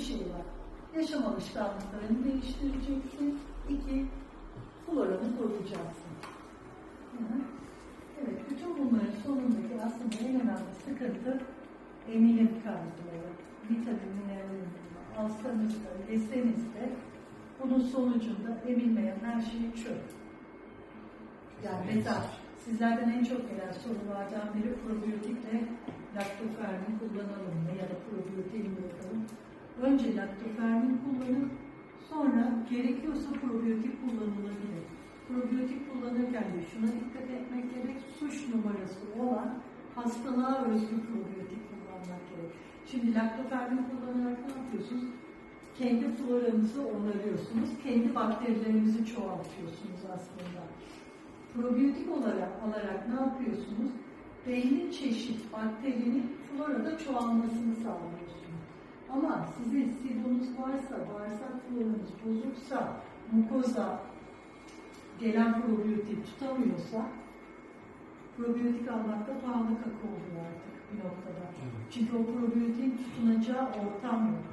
şey var. Yaşam alışkanlıklarını değiştireceksin. İki, floranı koruyacaksın. Hı hı. Evet, bütün bunların sonundaki aslında en önemli sıkıntı emilim kaygıları. Vitamin, mineral alsanız da, yeseniz de bunun sonucunda emilmeyen her şey çöp. Yani metal. Sizlerden en çok gelen sorulardan biri probiyotikle laktofermin kullanalım Önce laktofermin kullanın, sonra gerekiyorsa probiyotik kullanılabilir. Probiyotik kullanırken de şuna dikkat etmek gerek, suç numarası olan hastalığa özgü probiyotik kullanmak gerek. Şimdi laktofermin kullanarak ne yapıyorsunuz? Kendi floranızı onarıyorsunuz, kendi bakterilerinizi çoğaltıyorsunuz aslında. Probiyotik olarak alarak ne yapıyorsunuz? Belli çeşit bakterinin florada çoğalmasını sağlıyorsunuz. Ama sizin sibonuz varsa, bağırsak floranız bozuksa, mukoza gelen probiyotik tutamıyorsa, probiyotik almakta pahalı kaka oluyor artık bir noktada. Çünkü o probiyotiğin tutunacağı ortam yok.